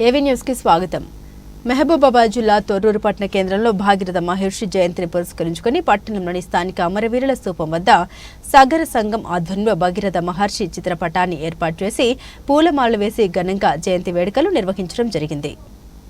ఏవీ న్యూస్కి స్వాగతం. మహబూబాబాద్ జిల్లా తొర్రూరు పట్టణ కేంద్రంలో భాగీరథ మహర్షి జయంతిని పురస్కరించుకుని పట్టణంలోని స్థానిక అమరవీరుల స్థూపం వద్ద సాగర సంఘం ఆధ్వర్యంలో భగీరథ మహర్షి చిత్రపటాన్ని ఏర్పాటు చేసి పూలమాలలు వేసి ఘనంగా జయంతి వేడుకలు నిర్వహించడం జరిగింది.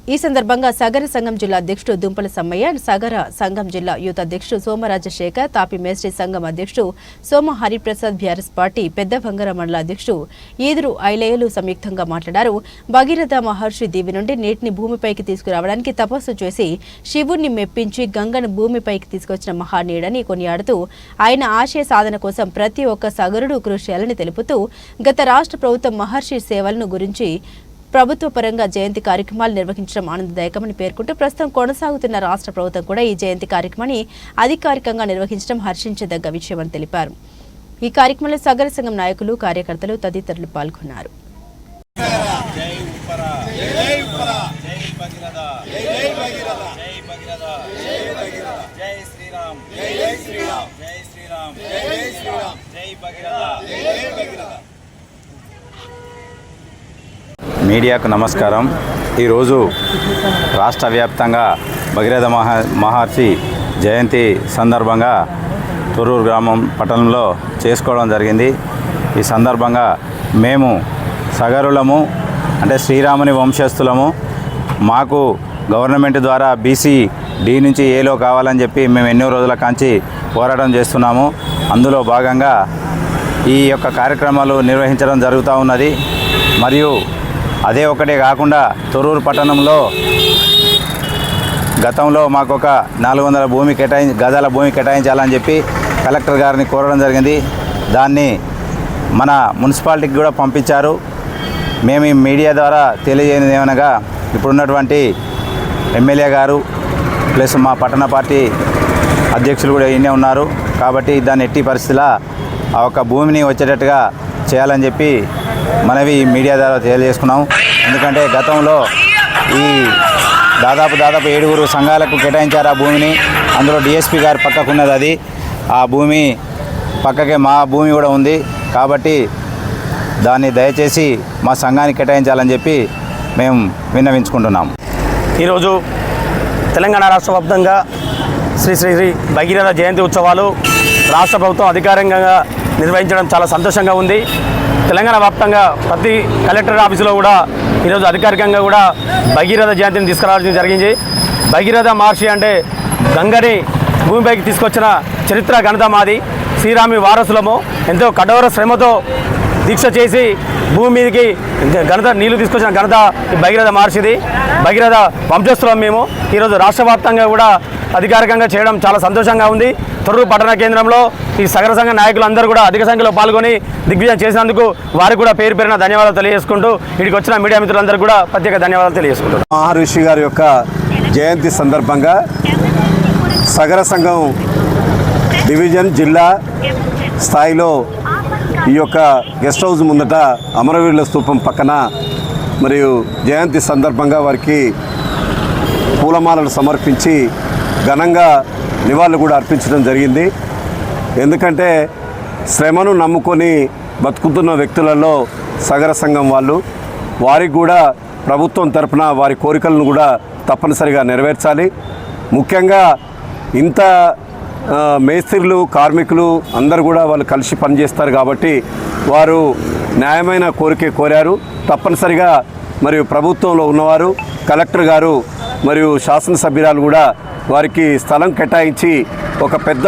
ఈ సందర్భంగా సగర సంఘం జిల్లా అధ్యక్షుడు దుంపల సమ్మయ్య సగర సంఘం జిల్లా యూత్ అధ్యక్షుడు సోమరాజశేఖర్ తాపి మేస్ట్రీ సంఘం అధ్యక్షుడు సోమ హరిప్రసాద్ బీఆర్ఎస్ పార్టీ పెద్ద బంగర మండల అధ్యక్షుడు ఈదురు ఐలేయులు సంయుక్తంగా మాట్లాడారు. భగీరథ మహర్షి దీవి నుండి నీటిని భూమిపైకి తీసుకురావడానికి తపస్సు చేసి శివుణ్ణి మెప్పించి గంగను భూమిపైకి తీసుకొచ్చిన మహానీయుడని కొనియాడుతూ ఆయన ఆశయ సాధన కోసం ప్రతి ఒక్క సగరుడు కృషి చేయాలని తెలుపుతూ గత రాష్ట్ర ప్రభుత్వం మహర్షి సేవలను గురించి ప్రభుత్వ పరంగా జయంతి కార్యక్రమాలు నిర్వహించడం ఆనందదాయకమని పేర్కొంటూ ప్రస్తుతం కొనసాగుతున్న రాష్ట్ర ప్రభుత్వం కూడా ఈ జయంతి కార్యక్రమాన్ని అధికారికంగా నిర్వహించడం హర్షించదగ్గ విషయమని తెలిపారు. ఈ కార్యక్రమంలో సగర సంఘం నాయకులు కార్యకర్తలు తదితరులు పాల్గొన్నారు. జై శ్రీరామ్ జై శ్రీరామ్ జై శ్రీరామ్ జై భగీరథ జై భగీరథ. మీడియాకు నమస్కారం. ఈరోజు రాష్ట్ర వ్యాప్తంగా భగీరథ మహా మహర్షి జయంతి సందర్భంగా తొర్రూరు గ్రామం పట్టణంలో చేసుకోవడం జరిగింది. ఈ సందర్భంగా మేము సగరులము అంటే శ్రీరాముని వంశస్థులము మాకు గవర్నమెంట్ ద్వారా బీసీ డి నుంచి ఏలో కావాలని చెప్పి మేము ఎన్నో రోజుల కాంచి పోరాటం చేస్తున్నాము. అందులో భాగంగా ఈ యొక్క కార్యక్రమాలు నిర్వహించడం జరుగుతూ ఉన్నది. మరియు అదే ఒకటే కాకుండా తొరూరు పట్టణంలో గతంలో మాకు ఒక నాలుగు వందల భూమి కేటాయి గదాల భూమి కేటాయించాలని చెప్పి కలెక్టర్ గారిని కోరడం జరిగింది. దాన్ని మన మున్సిపాలిటీకి కూడా పంపించారు. మేము ఈ మీడియా ద్వారా తెలియజేయనిది ఏమనగా ఇప్పుడున్నటువంటి ఎమ్మెల్యే గారు ప్లస్ మా పట్టణ పార్టీ అధ్యక్షులు కూడా ఈయనే ఉన్నారు. కాబట్టి దాన్ని ఎట్టి పరిస్థితిలో ఆ యొక్క భూమిని వచ్చేటట్టుగా చేయాలని చెప్పి మనవి మీడియా ద్వారా తెలియజేసుకున్నాం. ఎందుకంటే గతంలో ఈ దాదాపు దాదాపు ఏడుగురు సంఘాలకు కేటాయించారు ఆ భూమిని. అందులో డిఎస్పి గారు పక్కకున్నది అది. ఆ భూమి పక్కకే మా భూమి కూడా ఉంది. కాబట్టి దాన్ని దయచేసి మా సంఘానికి కేటాయించాలని చెప్పి మేము విన్నవించుకుంటున్నాం. ఈరోజు తెలంగాణ రాష్ట్ర వ్యాప్తంగా శ్రీ శ్రీ శ్రీ భగీరథ జయంతి ఉత్సవాలు రాష్ట్ర ప్రభుత్వం అధికారికంగా నిర్వహించడం చాలా సంతోషంగా ఉంది. తెలంగాణ వ్యాప్తంగా ప్రతి కలెక్టర్ ఆఫీసులో కూడా ఈరోజు అధికారికంగా కూడా భగీరథ జయంతిని తీసుకురావడం జరిగింది. భగీరథ మహర్షి అంటే గంగని భూమిపైకి తీసుకొచ్చిన చరిత్ర ఘనత మాది. శ్రీరామి వారసులము. ఎంతో కఠోర శ్రమతో దీక్ష చేసి భూమి మీదకి ఘనత నీళ్ళు తీసుకొచ్చిన ఘనత భగీరథ మహర్షిది. భగీరథ వంశస్థులం మేము. ఈరోజు రాష్ట్ర వ్యాప్తంగా కూడా అధికారికంగా చేయడం చాలా సంతోషంగా ఉంది. తొర్రూరు పట్టణ కేంద్రంలో ఈ సగర సంఘ నాయకులందరూ కూడా అధిక సంఖ్యలో పాల్గొని దిగ్విజయం చేసినందుకు వారికి కూడా పేరు పేరున ధన్యవాదాలు తెలియజేసుకుంటూ ఇక్కడికి వచ్చిన మీడియా మిత్రులందరూ కూడా ప్రత్యేక ధన్యవాదాలు తెలియజేసుకుంటారు మహర్షి గారి యొక్క జయంతి సందర్భంగా సగర సంఘం డివిజన్ జిల్లా స్థాయిలో ఈ యొక్క గెస్ట్ హౌస్ ముందట అమరవీరుల స్థూపం పక్కన మరియు జయంతి సందర్భంగా వారికి పూలమాలలు సమర్పించి ఘనంగా నివాళులు కూడా అర్పించడం జరిగింది. ఎందుకంటే శ్రమను నమ్ముకొని బతుకుతున్న వ్యక్తులలో సగర సంఘం వాళ్ళు వారికి కూడా ప్రభుత్వం తరఫున వారి కోరికలను కూడా తప్పనిసరిగా నెరవేర్చాలి. ముఖ్యంగా ఇంత మేస్త్రిలు మేస్త్రీలు కార్మికులు అందరు కూడా వాళ్ళు కలిసి పనిచేస్తారు కాబట్టి వారు న్యాయమైన కోరికే కోరారు. తప్పనిసరిగా మరియు ప్రభుత్వంలో ఉన్నవారు కలెక్టర్ గారు మరియు శాసనసభ్యురాలు కూడా వారికి స్థలం కేటాయించి ఒక పెద్ద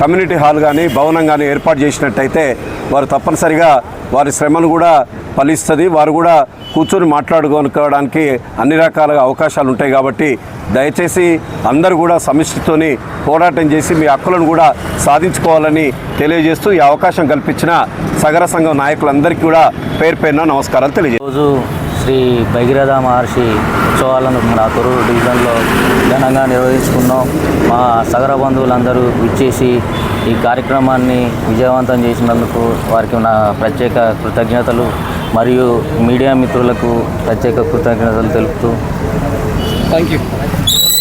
కమ్యూనిటీ హాల్ కానీ భవనం కానీ ఏర్పాటు చేసినట్టయితే వారు తప్పనిసరిగా వారి శ్రమను కూడా ఫలిస్తుంది. వారు కూడా కూర్చొని మాట్లాడుకోనుకోవడానికి అన్ని రకాలుగా అవకాశాలు ఉంటాయి కాబట్టి దయచేసి అందరూ కూడా సమిష్టితోని పోరాటం చేసి మీ హక్కులను కూడా సాధించుకోవాలని తెలియజేస్తూ ఈ అవకాశం కల్పించిన సగర సంఘం నాయకులందరికీ కూడా పేరు పేరున నమస్కారాలు తెలియజేస్తాను శ్రీ భగీరథ మహర్షి ఉత్సవాలను మన తొరూరు డివిజన్లో ఘనంగా నిర్వహించుకున్నాం. మా సగర బంధువులందరూ విచ్చేసి ఈ కార్యక్రమాన్ని విజయవంతం చేసినందుకు వారికి నా ప్రత్యేక కృతజ్ఞతలు మరియు మీడియా మిత్రులకు ప్రత్యేక కృతజ్ఞతలు తెలుపుతూ థ్యాంక్ యూ